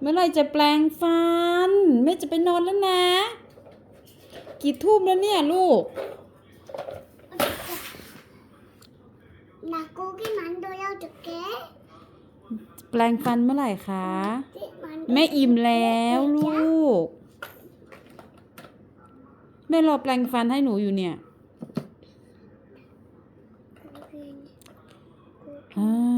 เมื่อไหรจะแปลงฟันแม่จะไปนอนแล้วนะ กี่ทุ่มแล้วเนี่ยลูก 나 고기 만들어줄게. แปลงฟันเมื่อไหร่คะ 고기 만들어줄게. แม่อิ่มแล้วลูก แม่รอแปลงฟันให้หนูอยู่เนี่ย 고기, 고기. อ่า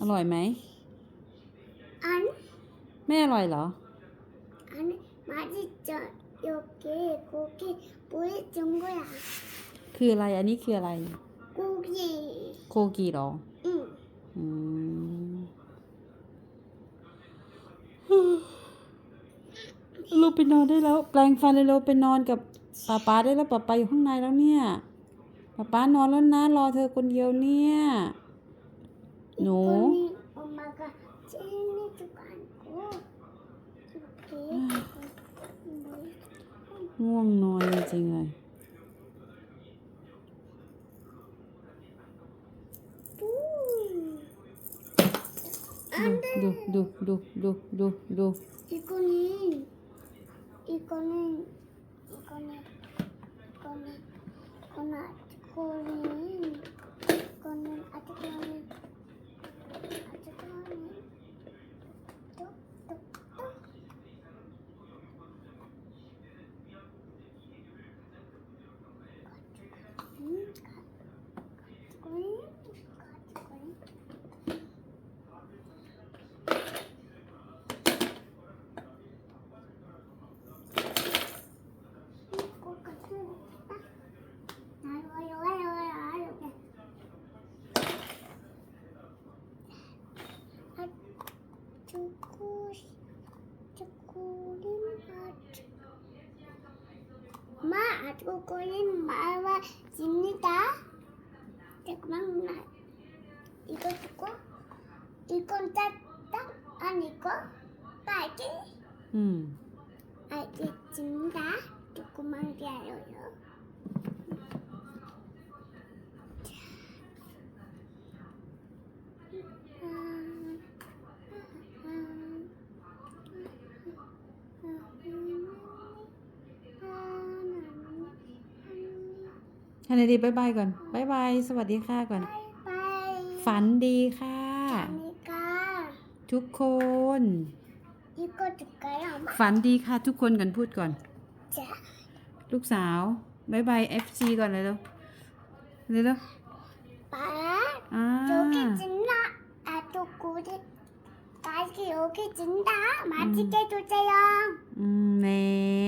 อร่อยไหม อันแม่อร่อยเหรอ อันมาจิจอโยเกะคุกกี้ปุ้ยจงกุยคืออะไร อันนี้คืออะไรคุกกี้คุกกี้หรอ อืมอืมเราไปนอนได้แล้ว แปลงฟันเลยเราไปนอนกับป้าป้าได้แล้วป้าไปาอยู่ข้างในแล้วเนี่ยป้าป้านอนแล้วนะรอเธอคนเดียวเนี่ย 노. 이쁜이 엄마가 젤리도 안고 이렇게 무엉 노아의 쟁알. 안돼 노, 노, 노, 노, 노, 노. 이쁜이 꼬린 아주 마 아주 꼬린 마와 집니다. 잠깐만 나 이거 주고 이건 딱딱 아니고 빨개. 음. 알겠습니다. 조금만 기다려요. ฮันนดีบายบายก่อนบายบายสวัสดีค่ะก่อน ไปฝันดีค่ะ อเมทุกคนฝันดีค่ะทุกคนกันพูดก่อนลูกสาวบายบายเอฟซีก่อนเลยแล้วเร็วเร็วป๊าอ่โจกิจินดาอาตุกูดิตากิโอเคจินดามาที่เกตุเจยองอืมเน่